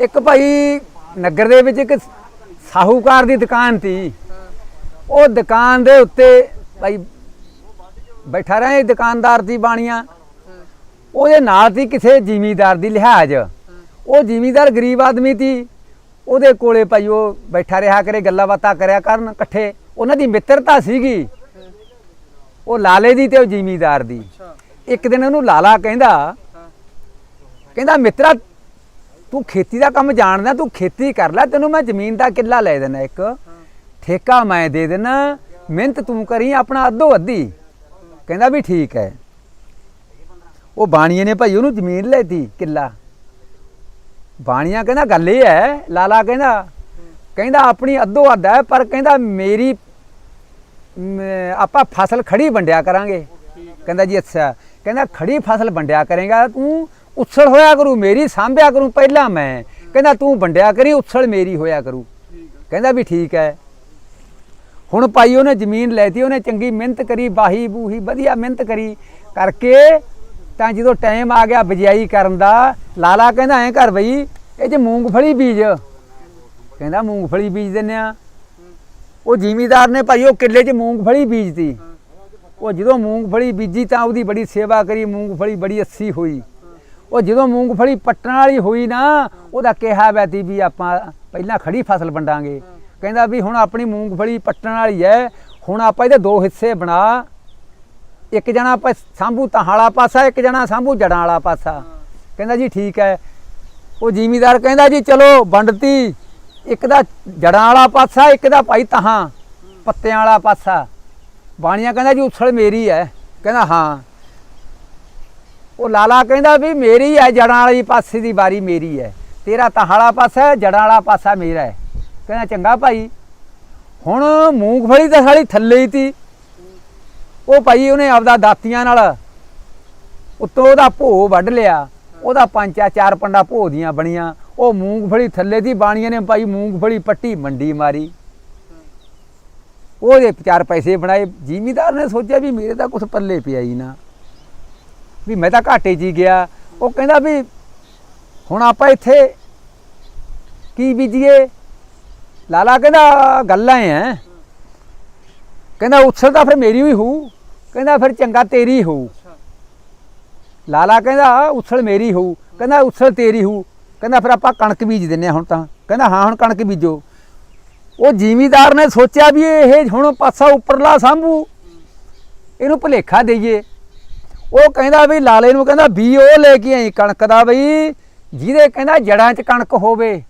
ਇੱਕ ਭਾਈ ਨਗਰ ਦੇ ਵਿੱਚ ਇੱਕ ਸਾਹੂਕਾਰ ਦੀ ਦੁਕਾਨ ਸੀ ਉਹ ਦੁਕਾਨ ਦੇ ਉੱਤੇ ਭਾਈ ਬੈਠਾ ਰਿਹਾ ਦੁਕਾਨਦਾਰ ਦੀ ਬਾਣੀਆਂ। ਉਹਦੇ ਨਾਲ ਸੀ ਕਿਸੇ ਜ਼ਿਮੀਦਾਰ ਦੀ ਲਿਹਾਜ਼। ਉਹ ਜ਼ਿਮੀਦਾਰ ਗਰੀਬ ਆਦਮੀ ਸੀ ਉਹਦੇ ਕੋਲੇ ਭਾਈ ਉਹ ਬੈਠਾ ਰਿਹਾ ਕਰੇ ਗੱਲਾਂ ਬਾਤਾਂ ਕਰਿਆ ਕਰਨ ਇਕੱਠੇ। ਉਹਨਾਂ ਦੀ ਮਿੱਤਰਤਾ ਸੀਗੀ। ਉਹ ਲਾਲੇ ਦੀ ਤੇ ਉਹ ਜ਼ਿਮੀਦਾਰ ਦੀ। ਇੱਕ ਦਿਨ ਉਹਨੂੰ ਲਾਲਾ ਕਹਿੰਦਾ ਕਹਿੰਦਾ ਮਿੱਤਰਾ ਤੂੰ ਖੇਤੀ ਦਾ ਕੰਮ ਜਾਣਦਾ ਤੂੰ ਖੇਤੀ ਕਰ ਲੈ ਤੈਨੂੰ ਮੈਂ ਜ਼ਮੀਨ ਦਾ ਕਿੱਲਾ ਲੈ ਦੇਣਾ ਇੱਕ। ਠੇਕਾ ਮੈਂ ਦੇ ਦੇਣਾ ਮਿਹਨਤ ਤੂੰ ਕਰੀ ਆਪਣਾ ਅੱਧੋ ਅੱਧੀ। ਕਹਿੰਦਾ ਵੀ ਠੀਕ ਹੈ। ਉਹ ਬਾਣੀਏ ਨੇ ਭਾਈ ਉਹਨੂੰ ਜ਼ਮੀਨ ਲੈਤੀ ਕਿੱਲਾ। ਬਾਣੀਆਂ ਕਹਿੰਦਾ ਗੱਲ ਇਹ ਹੈ ਲਾਲਾ ਕਹਿੰਦਾ ਕਹਿੰਦਾ ਆਪਣੀ ਅੱਧੋ ਅੱਧ ਹੈ ਪਰ ਕਹਿੰਦਾ ਮੇਰੀ ਆਪਾਂ ਫਸਲ ਖੜੀ ਵੰਡਿਆ ਕਰਾਂਗੇ। ਕਹਿੰਦਾ ਜੀ ਅੱਛਾ। ਕਹਿੰਦਾ ਖੜੀ ਫਸਲ ਵੰਡਿਆ ਕਰੇਗਾ ਤੂੰ ਉਛਲ ਹੋਇਆ ਕਰੂ ਮੇਰੀ ਸਾਂਭਿਆ ਕਰੂ ਪਹਿਲਾਂ ਮੈਂ। ਕਹਿੰਦਾ ਤੂੰ ਵੰਡਿਆ ਕਰੀ ਉਛਲ ਮੇਰੀ ਹੋਇਆ ਕਰੂ। ਕਹਿੰਦਾ ਵੀ ਠੀਕ ਹੈ ਹੁਣ ਭਾਈ ਉਹਨੇ ਜ਼ਮੀਨ ਲੈਤੀ ਉਹਨੇ ਚੰਗੀ ਮਿਹਨਤ ਕਰੀ ਬਾਹੀ ਬੂਹੀ ਵਧੀਆ ਮਿਹਨਤ ਕਰੀ। ਕਰਕੇ ਤਾਂ ਜਦੋਂ ਟਾਈਮ ਆ ਗਿਆ ਬਿਜਾਈ ਕਰਨ ਦਾ ਲਾਲਾ ਕਹਿੰਦਾ ਐਂ ਕਰ ਬਈ ਇਹ ਚ ਮੂੰਗਫਲੀ ਬੀਜ। ਕਹਿੰਦਾ ਮੂੰਗਫਲੀ ਬੀਜ ਦਿੰਨੇ ਆ। ਉਹ ਜ਼ਿਮੀਦਾਰ ਨੇ ਭਾਈ ਉਹ ਕਿੱਲੇ 'ਚ ਮੂੰਗਫਲੀ ਬੀਜਤੀ। ਉਹ ਜਦੋਂ ਮੂੰਗਫਲੀ ਬੀਜੀ ਤਾਂ ਉਹਦੀ ਬੜੀ ਸੇਵਾ ਕਰੀ ਮੂੰਗਫਲੀ ਬੜੀ ਅੱਛੀ ਹੋਈ। ਉਹ ਜਦੋਂ ਮੂੰਗਫਲੀ ਪੱਟਣ ਵਾਲੀ ਹੋਈ ਨਾ, ਉਹਦਾ ਕਿਹਾ ਵੈਤੀ ਵੀ ਆਪਾਂ ਪਹਿਲਾਂ ਖੜੀ ਫਸਲ ਵੰਡਾਂਗੇ। ਕਹਿੰਦਾ ਵੀ ਹੁਣ ਆਪਣੀ ਮੂੰਗਫਲੀ ਪੱਟਣ ਵਾਲੀ ਹੈ ਹੁਣ ਆਪਾਂ ਇਹਦੇ ਦੋ ਹਿੱਸੇ ਬਣਾ। ਇੱਕ ਜਣਾ ਆਪਾਂ ਸਾਂਭੂ ਤਹਾਲਾ ਪਾਸਾ, ਇੱਕ ਜਣਾ ਸਾਂਭੂ ਜੜਾਂ ਵਾਲਾ ਪਾਸਾ। ਕਹਿੰਦਾ ਜੀ ਠੀਕ ਹੈ ਉਹ ਜ਼ਿਮੀਦਾਰ ਕਹਿੰਦਾ ਜੀ, ਚਲੋ ਵੰਡਤੀ, ਇੱਕ ਦਾ ਜੜਾਂ ਵਾਲਾ ਪਾਸਾ, ਇੱਕ ਦਾ ਭਾਈ ਤਹਾਂ, ਪੱਤਿਆਂ ਵਾਲਾ ਪਾਸਾ। ਬਾਣੀਆਂ ਕਹਿੰਦਾ ਜੀ, ਉਛਲ ਮੇਰੀ ਹੈ ਕਹਿੰਦਾ ਹਾਂ। ਉਹ ਲਾਲਾ ਕਹਿੰਦਾ ਵੀ ਮੇਰੀ ਹੈ ਜੜਾਂ ਵਾਲੀ ਪਾਸੇ ਦੀ ਵਾਰੀ ਮੇਰੀ ਹੈ ਤੇਰਾ ਤਹਾਂ ਵਾਲਾ ਪਾਸਾ ਹੈ ਜੜਾਂ ਵਾਲਾ ਪਾਸਾ ਮੇਰਾ ਹੈ ਕਹਿੰਦਾ, ਚੰਗਾ ਭਾਈ। ਹੁਣ ਮੂੰਗਫਲੀ ਤਾਂ ਸਾਡੀ ਥੱਲੇ ਹੀ ਤੀ। ਉਹ ਭਾਈ ਉਹਨੇ ਆਪਦਾ ਦਾਤੀਆਂ ਨਾਲ ਉੱਤੋਂ ਉਹਦਾ ਭੋ ਵੱਢ ਲਿਆ। ਉਹਦਾ ਪੰਚਾ ਚਾਰ ਪੰਡਾ ਭੋ ਦੀਆਂ ਬਣੀਆਂ। ਉਹ ਮੂੰਗਫਲੀ ਥੱਲੇ ਦੀ ਬਾਣੀਆਂ ਨੇ ਭਾਈ, ਮੂੰਗਫਲੀ ਪੱਟੀ ਮੰਡੀ ਮਾਰੀ। ਉਹਦੇ ਚਾਰ ਪੈਸੇ ਬਣਾਏ। ਜ਼ਿਮੀਦਾਰ ਨੇ ਸੋਚਿਆ ਵੀ ਮੇਰੇ ਤਾਂ ਕੁਝ ਪੱਲੇ ਪਿਆ ਹੀ ਨਾ। ਵੀ ਮੈਂ ਤਾਂ ਘਾਟੇ 'ਚ ਹੀ ਗਿਆ। ਉਹ ਕਹਿੰਦਾ ਵੀ ਹੁਣ ਆਪਾਂ ਇੱਥੇ ਕੀ ਬੀਜੀਏ? ਲਾਲਾ ਕਹਿੰਦਾ ਗੱਲਾਂ ਐ ਕਹਿੰਦਾ ਉਛਲ ਤਾਂ ਫਿਰ ਮੇਰੀ ਵੀ ਹੋਊ। ਕਹਿੰਦਾ ਫਿਰ ਚੰਗਾ ਤੇਰੀ ਹੋਊ। ਲਾਲਾ ਕਹਿੰਦਾ ਉਛਲ ਮੇਰੀ ਹੋਊ। ਕਹਿੰਦਾ ਉਛਲ ਤੇਰੀ ਹੋਊ। ਕਹਿੰਦਾ ਫਿਰ ਆਪਾਂ ਕਣਕ ਬੀਜ ਦਿੰਨੇ ਆ ਹੁਣ ਤਾਂ। ਕਹਿੰਦਾ ਹਾਂ ਹੁਣ ਕਣਕ ਬੀਜੋ। ਉਹ ਜ਼ਿਮੀਦਾਰ ਨੇ ਸੋਚਿਆ ਵੀ ਇਹ ਹੁਣ ਪਾਸਾ ਉੱਪਰਲਾ ਸਾਂਭੂ। ਇਹਨੂੰ ਭੁਲੇਖਾ ਦੇਈਏ। ਉਹ ਕਹਿੰਦਾ ਵੀ ਲਾਲੇ ਨੂੰ ਕਹਿੰਦਾ ਵੀ ਉਹ ਲੈ ਕੇ ਆਈ ਕਣਕ ਦਾ ਬਈ, ਜਿਹਦੇ ਕਹਿੰਦਾ ਜੜਾਂ 'ਚ ਕਣਕ ਹੋਵੇ।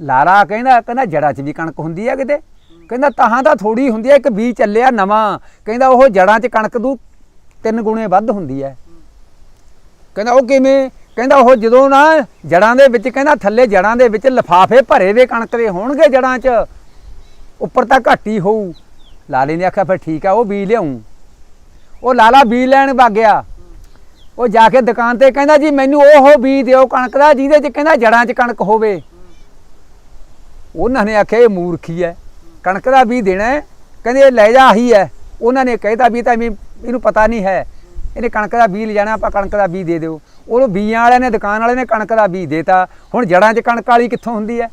ਲਾਲਾ ਕਹਿੰਦਾ ਕਹਿੰਦਾ ਜੜਾਂ 'ਚ ਵੀ ਕਣਕ ਹੁੰਦੀ ਆ ਕਿਤੇ। ਕਹਿੰਦਾ ਤਾਹਾਂ ਤਾਂ ਥੋੜੀ ਹੁੰਦੀ ਆ, ਇੱਕ ਬੀ ਚੱਲਿਆ ਨਵਾਂ। ਕਹਿੰਦਾ ਉਹ ਜੜਾਂ 'ਚ ਕਣਕ ਦੂ, ਤਿੰਨ ਗੁਣੇ ਵੱਧ ਹੁੰਦੀ ਹੈ ਕਹਿੰਦਾ ਉਹ ਕਿਵੇਂ? ਕਹਿੰਦਾ ਉਹ ਜਦੋਂ ਨਾ ਜੜਾਂ ਦੇ ਵਿੱਚ, ਕਹਿੰਦਾ ਥੱਲੇ ਜੜਾਂ ਦੇ ਵਿੱਚ ਲਫਾਫੇ ਭਰੇ ਵੇ ਕਣਕ ਦੇ ਹੋਣਗੇ ਜੜਾਂ 'ਚ, ਉੱਪਰ ਤਾਂ ਘੱਟ ਹੀ ਹੋਊ। ਲਾਲੇ ਨੇ ਆਖਿਆ, ਫਿਰ ਠੀਕ ਆ, ਉਹ ਬੀ ਲਿਆਉਂ ਉਹ ਲਾਲਾ ਬੀ ਲੈਣ ਵਗ ਗਿਆ। ਉਹ ਜਾ ਕੇ ਦੁਕਾਨ ਤੇ ਕਹਿੰਦਾ, ਜੀ, ਮੈਨੂੰ ਉਹ ਬੀ ਦਿਓ ਕਣਕ ਦਾ, ਜਿਹਦੇ 'ਚ ਕਹਿੰਦਾ ਜੜਾਂ 'ਚ ਕਣਕ ਹੋਵੇ। ਉਹਨਾਂ ਨੇ ਆਖਿਆ, ਇਹ ਮੂਰਖੀ ਹੈ ਕਣਕ ਦਾ ਬੀ ਦੇਣਾ ਕਹਿੰਦੇ, ਇਹ ਲੈ ਜਾ ਹੀ ਹੈ ਉਹਨਾਂ ਨੇ ਕਹਿਤਾ ਵੀ ਤਾਂ ਵੀ ਇਹਨੂੰ ਪਤਾ ਨਹੀਂ ਹੈ। ਇਹਨੇ ਕਣਕ ਦਾ ਬੀ ਲਿਜਾਣਾ ਆਪਾਂ ਕਣਕ ਦਾ ਬੀ ਦੇ ਦਿਓ। ਉਹਨੂੰ ਬੀਆਂ ਵਾਲਿਆਂ ਨੇ, ਦੁਕਾਨ ਵਾਲੇ ਨੇ ਕਣਕ ਦਾ ਬੀ ਦੇਤਾ। ਹੁਣ ਜੜਾਂ 'ਚ ਕਣਕ ਵਾਲੀ ਕਿੱਥੋਂ ਹੁੰਦੀ ਹੈ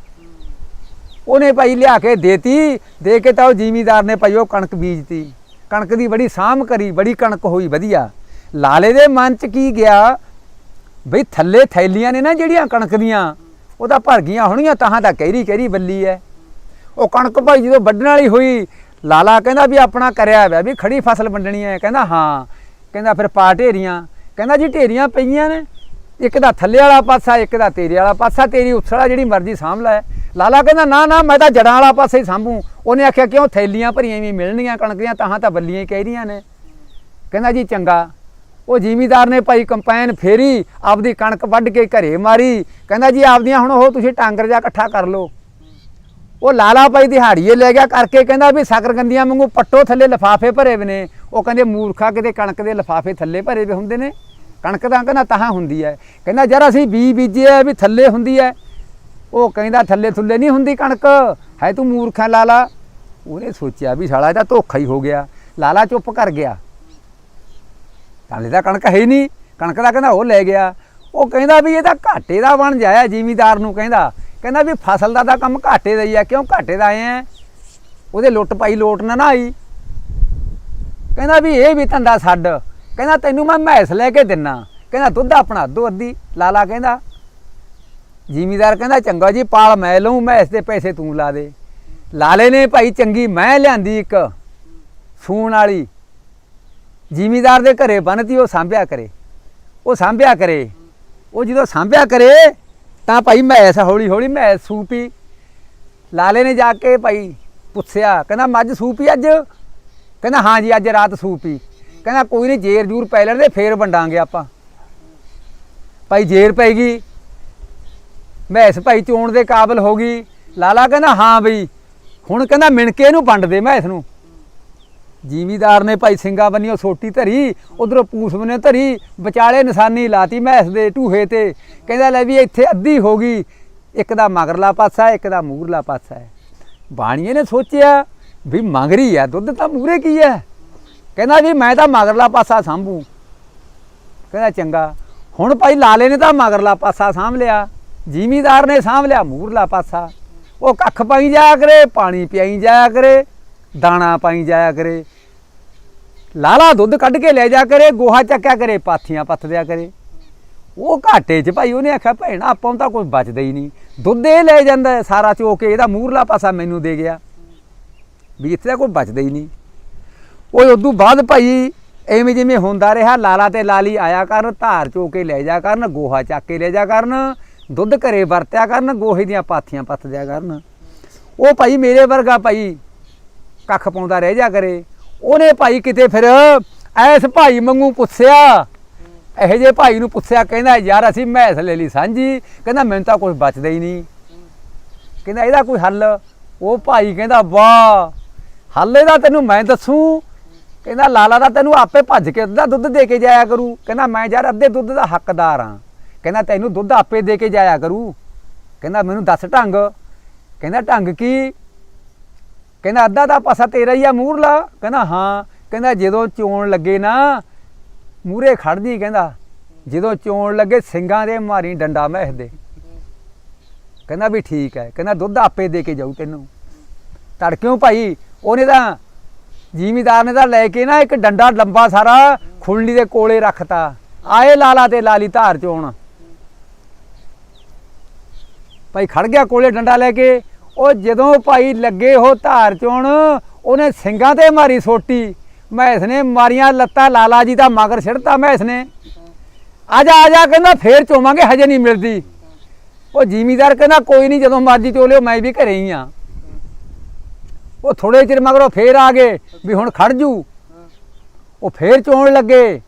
ਉਹਨੇ ਭਾਈ ਲਿਆ ਕੇ ਦੇਤੀ। ਦੇ ਕੇ ਤਾਂ ਉਹ ਜ਼ਿਮੀਦਾਰ ਨੇ ਭਾਈ ਉਹ ਕਣਕ ਬੀਜਤੀ। ਕਣਕ ਦੀ ਬੜੀ ਸਾਂਭ ਕਰੀ, ਬੜੀ ਕਣਕ ਹੋਈ, ਵਧੀਆ। ਲਾਲੇ ਦੇ ਮਨ 'ਚ ਕੀ ਗਿਆ? ਬਈ ਥੱਲੇ ਥੈਲੀਆਂ ਨੇ ਨਾ ਜਿਹੜੀਆਂ ਕਣਕ ਦੀਆਂ, ਉਹ ਤਾਂ ਭਰ ਗਈਆਂ ਹੋਣੀਆਂ ਤਾਹਾਂ ਤਾਂ ਕਹਿਰੀ ਕਹਿਰੀ ਬੱਲੀ ਐ। ਉਹ ਕਣਕ ਭਾਈ ਜਦੋਂ ਵੱਢਣ ਵਾਲੀ ਹੋਈ, ਲਾਲਾ ਕਹਿੰਦਾ ਵੀ ਆਪਣਾ ਕਰਿਆ ਹੋਇਆ, ਵੀ ਖੜੀ ਫਸਲ ਵੰਡਣੀ ਐ। ਕਹਿੰਦਾ ਹਾਂ। ਕਹਿੰਦਾ ਫਿਰ ਪਾ ਢੇਰੀਆਂ। ਕਹਿੰਦਾ ਜੀ ਢੇਰੀਆਂ ਪਈਆਂ ਨੇ। ਇੱਕ ਦਾ ਥੱਲੇ ਵਾਲਾ ਪਾਸਾ, ਇੱਕ ਦਾ ਤੇਰੇ ਵਾਲਾ ਪਾਸਾ, ਤੇਰੀ ਉਛਲਾ ਜਿਹੜੀ ਮਰਜ਼ੀ ਸਾਂਭ ਲੈ। ਲਾਲਾ ਕਹਿੰਦਾ, ਨਾ ਨਾ, ਮੈਂ ਤਾਂ ਜੜਾਂ ਵਾਲਾ ਪਾਸੇ ਹੀ ਸਾਂਭੂ। ਉਹਨੇ ਆਖਿਆ, ਕਿਉਂ? ਥੈਲੀਆਂ ਭਰੀਆਂ ਵੀ ਮਿਲਣਗੀਆਂ ਕਣਕ ਦੀਆਂ ਤਾਹਾਂ ਤਾਂ ਬੱਲੀਆਂ ਹੀ ਕਹਿ ਰਹੀਆਂ ਨੇ। ਕਹਿੰਦਾ, ਜੀ ਚੰਗਾ। ਉਹ ਜ਼ਿਮੀਦਾਰ ਨੇ ਭਾਈ ਕੰਪੈਨ ਫੇਰੀ, ਆਪਦੀ ਕਣਕ ਵੱਢ ਕੇ ਘਰੇ ਮਾਰੀ। ਕਹਿੰਦਾ, ਜੀ, ਆਪਦੀਆਂ ਹੁਣ ਉਹ ਤੁਸੀਂ ਟਾਂਗਰ ਜਾ ਇਕੱਠਾ ਕਰ ਲਓ। ਉਹ ਲਾਲਾ ਭਾਈ ਦਿਹਾੜੀਏ ਲੈ ਗਿਆ ਕਰਕੇ ਕਹਿੰਦਾ ਵੀ ਸਕਰਗੰਦੀਆਂ ਵਾਂਗੂ ਪੱਟੋ ਥੱਲੇ ਲਫਾਫੇ ਭਰੇ ਵੇ ਨੇ। ਉਹ ਕਹਿੰਦੇ, ਮੂਰਖਾ, ਕਿਤੇ ਕਣਕ ਦੇ ਲਫਾਫੇ ਥੱਲੇ ਭਰੇ ਵੇ ਹੁੰਦੇ ਨੇ? ਕਣਕ ਤਾਂ ਕਹਿੰਦਾ ਤਾਹਾਂ ਹੁੰਦੀ ਹੈ। ਕਹਿੰਦਾ ਯਾਰ ਅਸੀਂ ਬੀ ਬੀਜੇ ਵੀ ਥੱਲੇ ਹੁੰਦੀ ਹੈ। ਉਹ ਕਹਿੰਦਾ ਥੱਲੇ ਥੁੱਲੇ ਨਹੀਂ ਹੁੰਦੀ ਕਣਕ। ਹੈ ਤੂੰ ਮੂਰਖਾ ਲਾਲਾ। ਉਹਨੇ ਸੋਚਿਆ ਵੀ ਸਾਲਾ ਇਹਦਾ ਧੋਖਾ ਹੀ ਹੋ ਗਿਆ। ਲਾਲਾ ਚੁੱਪ ਕਰ ਗਿਆ। ਤਾਂ ਦਾ ਕਣਕ ਹੈ ਹੀ ਨਹੀਂ। ਕਣਕ ਦਾ ਕਹਿੰਦਾ ਉਹ ਲੈ ਗਿਆ। ਉਹ ਕਹਿੰਦਾ ਵੀ ਇਹ ਤਾਂ ਘਾਟੇ ਦਾ ਬਣ ਜਾਇਆ ਜ਼ਿਮੀਦਾਰ ਨੂੰ ਕਹਿੰਦਾ। ਕਹਿੰਦਾ ਵੀ ਫਸਲ ਦਾ ਤਾਂ ਕੰਮ ਘਾਟੇ ਦਾ ਹੀ ਆ। ਕਿਉਂ ਘਾਟੇ ਦਾ ਆਏ ਉਹਦੇ ਲੁੱਟ ਪਾਈ ਲੋਟ ਨਾ ਨਾ ਆਈ। ਕਹਿੰਦਾ ਵੀ ਇਹ ਵੀ ਧੰਦਾ ਛੱਡ। ਕਹਿੰਦਾ ਤੈਨੂੰ ਮੈਂ ਮੈਸ ਲੈ ਕੇ ਦਿੰਨਾ। ਕਹਿੰਦਾ ਦੁੱਧ ਆਪਣਾ ਦੋ ਅੱਧੀ। ਲਾਲਾ ਕਹਿੰਦਾ ਜ਼ਿਮੀਦਾਰ ਕਹਿੰਦਾ, ਚੰਗਾ ਜੀ, ਪਾਲ ਮੈਂ ਲਊ ਮੈਸ ਦੇ ਪੈਸੇ ਤੂੰ ਲਾ ਦੇ। ਲਾਲੇ ਨੇ ਭਾਈ, ਚੰਗੀ ਮੈਂ ਲਿਆਂਦੀ ਇੱਕ ਸੂਣ ਵਾਲੀ। ਜ਼ਿਮੀਦਾਰ ਦੇ ਘਰੇ ਬੰਨਤੀ, ਉਹ ਸਾਂਭਿਆ ਕਰੇ। ਉਹ ਸਾਂਭਿਆ ਕਰੇ। ਉਹ ਜਦੋਂ ਸਾਂਭਿਆ ਕਰੇ, ਤਾਂ ਭਾਈ ਮੈਸ ਹੌਲੀ ਹੌਲੀ ਮੈਸ ਸੂਪੀ ਲਾਲੇ ਨੇ ਜਾ ਕੇ ਭਾਈ ਪੁੱਛਿਆ। ਕਹਿੰਦਾ, ਮੱਝ ਸੂਪੀ ਅੱਜ? ਕਹਿੰਦਾ, ਹਾਂ ਜੀ, ਅੱਜ ਰਾਤ ਸੂਪੀ ਕਹਿੰਦਾ, ਕੋਈ ਨਹੀਂ, ਜੇਰ ਜੂਰ ਪੈ ਲੈਣ ਦੇ, ਫੇਰ ਵੰਡਾਂਗੇ ਆਪਾਂ। ਭਾਈ ਜੇਰ ਪੈ ਗਈ। ਮੈਸ ਭਾਈ ਚੋਣ ਦੇ ਕਾਬਲ ਹੋ ਗਈ। ਲਾਲਾ ਕਹਿੰਦਾ, ਹਾਂ ਬਈ। ਹੁਣ ਕਹਿੰਦਾ, ਮਿਣਕੇ ਇਹਨੂੰ ਵੰਡ ਦੇ ਮੈਸ ਨੂੰ। ਜੀਵੀਦਾਰ ਨੇ ਭਾਈ ਸਿੰਘਾ ਬੰਨਿਓ ਸੋਟੀ ਧਰੀ, ਉਧਰੋਂ ਪੂਸ ਬੰਨਿਓ ਧਰੀ, ਵਿਚਾਲੇ ਨਿਸ਼ਾਨੀ ਲਾਤੀ ਮੈਸ ਦੇ ਢੂਹੇ ਤੇ। ਕਹਿੰਦਾ, ਲੈ ਵੀ ਇੱਥੇ ਅੱਧੀ ਹੋ ਗਈ। ਇੱਕ ਦਾ ਮਗਰਲਾ ਪਾਸਾ, ਇੱਕ ਦਾ ਮੂਰਲਾ ਪਾਸਾ ਹੈ। ਬਾਣੀਏ ਨੇ ਸੋਚਿਆ ਵੀ ਮੰਗਰੀ ਆ ਦੁੱਧ ਤਾਂ ਮੂਰੇ ਕੀ ਹੈ? ਕਹਿੰਦਾ ਵੀ ਮੈਂ ਤਾਂ ਮਗਰਲਾ ਪਾਸਾ ਸੰਭੂ। ਕਹਿੰਦਾ, ਚੰਗਾ। ਹੁਣ ਭਾਈ ਲਾਲੇ ਨੇ ਤਾਂ ਮਗਰਲਾ ਪਾਸਾ ਸਾਂਭ ਲਿਆ। ਜ਼ਿਮੀਦਾਰ ਨੇ ਸਾਂਭ ਲਿਆ ਮੂਰਲਾ ਪਾਸਾ। ਉਹ ਕੱਖ ਪਾਈ ਜਾਇਆ ਕਰੇ, ਪਾਣੀ ਪਿਆਈ ਜਾਇਆ ਕਰੇ, ਦਾਣਾ ਪਾਈ ਜਾਇਆ ਕਰੇ। ਲਾਲਾ ਦੁੱਧ ਕੱਢ ਕੇ ਲੈ ਜਾ ਕਰੇ, ਗੋਹਾ ਚੱਕਿਆ ਕਰੇ, ਪਾਥੀਆਂ ਪੱਥ ਦਿਆ ਕਰੇ। ਉਹ ਘਾਟੇ 'ਚ ਭਾਈ ਉਹਨੇ ਆਖਿਆ, ਭੈਣਾ, ਆਪਾਂ ਨੂੰ ਤਾਂ ਕੋਈ ਬਚਦਾ ਹੀ ਨਹੀਂ। ਦੁੱਧ ਇਹ ਲੈ ਜਾਂਦਾ ਸਾਰਾ ਚੋ ਕੇ, ਇਹਦਾ ਮੂਰਲਾ ਪਾਸਾ ਮੈਨੂੰ ਦੇ ਗਿਆ। ਵੀ ਇੱਥੇ ਤਾਂ ਕੋਈ ਬਚਦਾ ਹੀ ਨਹੀਂ। ਉਹ ਉਦੋਂ ਬਾਅਦ ਭਾਈ ਐਵੇਂ ਜਿਵੇਂ ਹੁੰਦਾ ਰਿਹਾ, ਲਾਲਾ ਤੇ ਲਾਲੀ ਆਇਆ ਕਰਨ, ਧਾਰ ਚੋ ਕੇ ਲੈ ਜਾ ਕਰਨ, ਗੋਹਾ ਚੱਕ ਕੇ ਲੈ ਜਾ ਕਰਨ। ਦੁੱਧ ਘਰੇ ਵਰਤਿਆ ਕਰਨ, ਗੋਹੇ ਦੀਆਂ ਪਾਥੀਆਂ ਪੱਥ ਦਿਆ ਕਰਨ। ਉਹ ਭਾਈ ਮੇਰੇ ਵਰਗਾ ਭਾਈ ਕੱਖ ਪਾਉਂਦਾ ਰਹਿ ਜਾ ਕਰੇ। ਉਹਨੇ ਭਾਈ ਕਿਤੇ ਫਿਰ ਐਸ ਭਾਈ ਮੰਗੂ ਪੁੱਛਿਆ। ਇਹੋ ਜੇ ਭਾਈ ਨੂੰ ਪੁੱਛਿਆ, ਕਹਿੰਦਾ, ਯਾਰ, ਅਸੀਂ ਮੈਸ ਲੈ ਲਈ ਸਾਂਝੀ। ਕਹਿੰਦਾ, ਮੈਨੂੰ ਤਾਂ ਕੁਝ ਬਚਦਾ ਹੀ ਨਹੀਂ। ਕਹਿੰਦਾ, ਇਹਦਾ ਕੋਈ ਹੱਲ? ਉਹ ਭਾਈ ਕਹਿੰਦਾ, ਵਾਹ, ਹੱਲ ਇਹਦਾ ਤੈਨੂੰ ਮੈਂ ਦੱਸੂ। ਕਹਿੰਦਾ, ਲਾਲਾ ਦਾ ਤੈਨੂੰ ਆਪੇ ਭੱਜ ਕੇ ਅੱਧਾ ਦੁੱਧ ਦੇ ਕੇ ਜਾਇਆ ਕਰੂ। ਕਹਿੰਦਾ, ਮੈਂ ਯਾਰ ਅੱਧੇ ਦੁੱਧ ਦਾ ਹੱਕਦਾਰ ਹਾਂ ਕਹਿੰਦਾ ਤੈਨੂੰ ਦੁੱਧ ਆਪੇ ਦੇ ਕੇ ਜਾਇਆ ਕਰੂ। ਕਹਿੰਦਾ ਮੈਨੂੰ ਦੱਸ ਢੰਗ। ਕਹਿੰਦਾ ਢੰਗ ਕੀ? ਕਹਿੰਦਾ ਅੱਧਾ ਦਾ ਪਾਸਾ ਤੇਰਾ ਹੀ ਆ ਮੂਹਰਲਾ ਕਹਿੰਦਾ ਹਾਂ। ਕਹਿੰਦਾ ਜਦੋਂ ਚੋਣ ਲੱਗੇ ਨਾ ਮੂਹਰੇ ਖੜਦੀ ਕਹਿੰਦਾ, ਜਦੋਂ ਚੋਣ ਲੱਗੇ ਸਿੰਘਾਂ ਦੇ ਮਾਰੀ ਡੰਡਾ ਮਹਿਦੇ ਕਹਿੰਦਾ ਵੀ ਠੀਕ ਹੈ। ਕਹਿੰਦਾ ਦੁੱਧ ਆਪੇ ਦੇ ਕੇ ਜਾਊ ਤੈਨੂੰ। ਤੜਕਿਓ ਭਾਈ? ਉਹਨੇ ਤਾਂ ਜ਼ਿਮੀਦਾਰ ਨੇ ਤਾਂ ਲੈ ਕੇ ਨਾ ਇੱਕ ਡੰਡਾ ਲੰਬਾ ਸਾਰਾ ਖੁਰਲੀ ਦੇ ਕੋਲੇ ਰੱਖਤਾ। ਆਏ ਲਾਲਾ ਤੇ ਲਾਲੀ ਧਾਰ ਚੋਣ। ਭਾਈ ਖੜ ਗਿਆ ਕੋਲੇ ਡੰਡਾ ਲੈ ਕੇ। ਉਹ ਜਦੋਂ ਭਾਈ ਲੱਗੇ ਉਹ ਧਾਰ ਚੋਣ, ਉਹਨੇ ਸਿੰਘਾਂ ਤੇ ਮਾਰੀ ਸੋਟੀ। ਮੈਂ ਇਸਨੇ ਮਾਰੀਆਂ ਲੱਤਾਂ, ਲਾਲਾ ਜੀ ਦਾ ਮਗਰ ਛਿੜਤਾ ਮੈਂ ਇਸਨੇ। ਆ ਜਾ ਆ ਜਾ ਕਹਿੰਦਾ ਫੇਰ ਚੋਵਾਂਗੇ, ਹਜੇ ਨਹੀਂ ਮਿਲਦੀ। ਉਹ ਜ਼ਿਮੀਦਾਰ ਕਹਿੰਦਾ ਕੋਈ ਨਹੀਂ, ਜਦੋਂ ਮਰਜ਼ੀ ਚੋ ਲਿਓ ਮੈਂ ਵੀ ਘਰੇ ਹੀ ਆ ਉਹ ਥੋੜੇ ਚਿਰ ਮਗਰੋਂ ਫੇਰ ਆ ਗਏ ਵੀ ਹੁਣ ਖੜ ਜੂ। ਉਹ ਫੇਰ ਚੋਣ ਲੱਗੇ।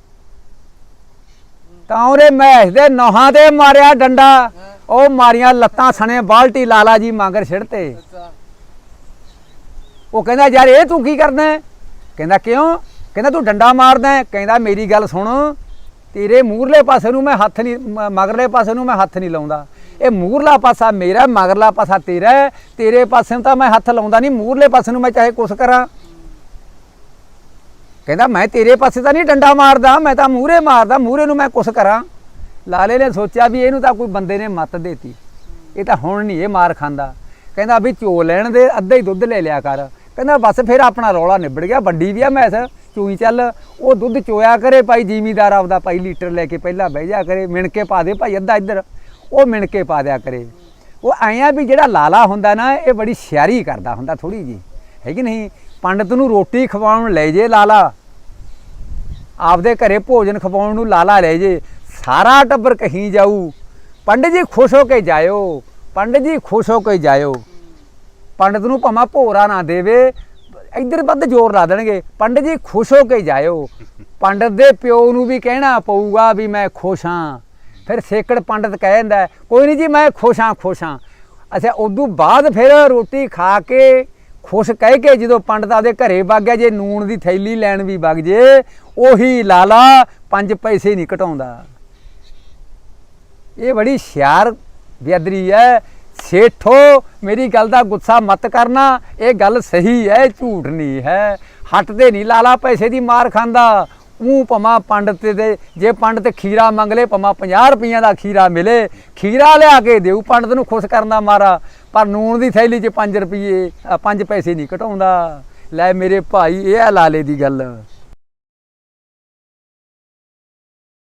ਤਾਂ ਉਹਨੇ ਮੈਸ ਦੇ ਨੋਹਾਂ ਤੇ ਮਾਰਿਆ ਡੰਡਾ। ਉਹ ਮਾਰੀਆਂ ਲੱਤਾਂ ਸਣੇ ਬਾਲਟੀ ਲਾਲਾ ਜੀ ਮਗਰ ਛਿੜਤੇ ਉਹ ਕਹਿੰਦਾ ਯਾਰ ਇਹ ਤੂੰ ਕੀ ਕਰਦਾ ਹੈ? ਕਹਿੰਦਾ ਕਿਉਂ? ਕਹਿੰਦਾ ਤੂੰ ਡੰਡਾ ਮਾਰਦਾ ਹੈ? ਕਹਿੰਦਾ ਮੇਰੀ ਗੱਲ ਸੁਣ। ਤੇਰੇ ਮੂਰਲੇ ਪਾਸੇ ਨੂੰ ਮੈਂ ਹੱਥ ਨਹੀਂ ਮਗਰਲੇ ਪਾਸੇ ਨੂੰ ਮੈਂ ਹੱਥ ਨਹੀਂ ਲਾਉਂਦਾ। ਇਹ ਮੂਰਲਾ ਪਾਸਾ ਮੇਰਾ ਮਗਰਲਾ ਪਾਸਾ ਤੇਰਾ। ਤੇਰੇ ਪਾਸੇ ਨੂੰ ਤਾਂ ਮੈਂ ਹੱਥ ਲਾਉਂਦਾ ਨਹੀਂ ਮੂਰਲੇ ਪਾਸੇ ਨੂੰ ਮੈਂ ਚਾਹੇ ਕੁਛ ਕਰਾਂ। ਕਹਿੰਦਾ ਮੈਂ ਤੇਰੇ ਪਾਸੇ ਤਾਂ ਨਹੀਂ ਡੰਡਾ ਮਾਰਦਾ ਮੈਂ ਤਾਂ ਮੂਰੇ ਮਾਰਦਾ ਮੂਰੇ ਨੂੰ ਮੈਂ ਕੁਛ ਕਰਾਂ। ਲਾਲੇ ਨੇ ਸੋਚਿਆ ਵੀ ਇਹਨੂੰ ਤਾਂ ਕੋਈ ਬੰਦੇ ਨੇ ਮੱਤ ਦੇਤੀ। ਇਹ ਤਾਂ ਹੁਣ ਨਹੀਂ, ਇਹ ਮਾਰ ਖਾਂਦਾ। ਕਹਿੰਦਾ ਵੀ ਚੋ ਲੈਣ ਦੇ, ਅੱਧਾ ਹੀ ਦੁੱਧ ਲੈ ਲਿਆ ਕਰ। ਕਹਿੰਦਾ ਬਸ ਫਿਰ ਆਪਣਾ ਰੌਲਾ ਨਿਬੜ ਗਿਆ, ਵੱਡੀ ਵੀ ਆ ਮੈਸ ਚੂਈ ਚੱਲ। ਉਹ ਦੁੱਧ ਚੋਇਆ ਕਰੇ ਭਾਈ, ਜ਼ਿਮੀਦਾਰ ਆਪਦਾ ਭਾਈ ਲੀਟਰ ਲੈ ਕੇ ਪਹਿਲਾਂ ਬਹਿ ਜਾ ਕਰੇ ਮਿਣ ਕੇ ਪਾ ਦੇ ਭਾਈ ਅੱਧਾ ਇੱਧਰ। ਉਹ ਮਿਣ ਕੇ ਪਾ ਦਿਆ ਕਰੇ। ਉਹ ਆਇਆ ਵੀ ਜਿਹੜਾ ਲਾਲਾ ਹੁੰਦਾ ਨਾ, ਇਹ ਬੜੀ ਸਿਆਰੀ ਕਰਦਾ ਹੁੰਦਾ ਥੋੜੀ ਜੀ ਹੈ ਕਿ ਨਹੀਂ? ਪੰਡਤ ਨੂੰ ਰੋਟੀ ਖਵਾਉਣ ਲੈ ਜੇ ਲਾਲਾ। ਆਪਦੇ ਘਰੇ ਭੋਜਨ ਖਵਾਉਣ ਨੂੰ ਲਾਲਾ ਲੈ ਜੇ। ਸਾਰਾ ਟੱਬਰ ਕਹੀਂ ਜਾਊ। ਪੰਡਿਤ ਜੀ ਖੁਸ਼ ਹੋ ਕੇ ਜਾਇਓ। ਪੰਡਿਤ ਜੀ ਖੁਸ਼ ਹੋ ਕੇ ਜਾਇਓ। ਪੰਡਿਤ ਨੂੰ ਭਾਵੇਂ ਭੋਰਾ ਨਾ ਦੇਵੇ, ਇੱਧਰ ਵੱਧ ਜ਼ੋਰ ਲਾ ਦੇਣਗੇ। ਪੰਡਿਤ ਜੀ ਖੁਸ਼ ਹੋ ਕੇ ਜਾਇਓ। ਪੰਡਿਤ ਦੇ ਪਿਓ ਨੂੰ ਵੀ ਕਹਿਣਾ ਪਊਗਾ ਵੀ ਮੈਂ ਖੁਸ਼ ਹਾਂ। ਫਿਰ ਸੇਕੜ ਪੰਡਿਤ ਕਹਿ ਜਾਂਦਾ ਕੋਈ ਨਹੀਂ ਜੀ, ਮੈਂ ਖੁਸ਼ ਹਾਂ ਖੁਸ਼ ਹਾਂ। ਅੱਛਾ, ਉਦੋਂ ਬਾਅਦ ਫਿਰ ਰੋਟੀ ਖਾ ਕੇ ਖੁਸ਼ ਕਹਿ ਕੇ ਜਦੋਂ ਪੰਡਤ ਆਪਦੇ ਘਰੇ ਵਗ ਗਿਆ, ਜੇ ਨੂਣ ਦੀ ਥੈਲੀ ਲੈਣ ਵੀ ਵਗ ਜੇ, ਉਹੀ ਲਾਲਾ ਪੰਜ ਪੈਸੇ ਨਹੀਂ ਘਟਾਉਂਦਾ। ਇਹ ਬੜੀ ਸ਼ਿਆਰ ਬਿਆਦਰੀ ਹੈ। ਸੇਠੋ, ਮੇਰੀ ਗੱਲ ਦਾ ਗੁੱਸਾ ਮਤ ਕਰਨਾ, ਇਹ ਗੱਲ ਸਹੀ ਹੈ ਝੂਠ ਨਹੀਂ ਹੈ। ਹੱਟ ਤੇ ਨਹੀਂ, ਲਾਲਾ ਪੈਸੇ ਦੀ ਮਾਰ ਖਾਂਦਾ। ਉਹ ਪਮਾ ਪੰਡਤ ਦੇ, ਜੇ ਪੰਡਤ ਖੀਰਾ ਮੰਗ ਲੇ ਪਮਾ 50 ਰੁਪਈਆਂ ਦਾ ਖੀਰਾ ਮਿਲੇ। ਖੀਰਾ ਲਿਆ ਕੇ ਦੇਊ, ਪੰਡਤ ਨੂੰ ਖੁਸ਼ ਕਰਨ ਦਾ ਮਾਰਾ। ਪਰ ਨੂਣ ਦੀ ਥੈਲੀ 'ਚ 5 ਰੁਪਏ 5 ਪੈਸੇ ਨਹੀਂ ਘਟਾਉਂਦਾ। ਲੈ ਮੇਰੇ ਭਾਈ, ਇਹ ਆ ਲਾਲੇ ਦੀ ਗੱਲ।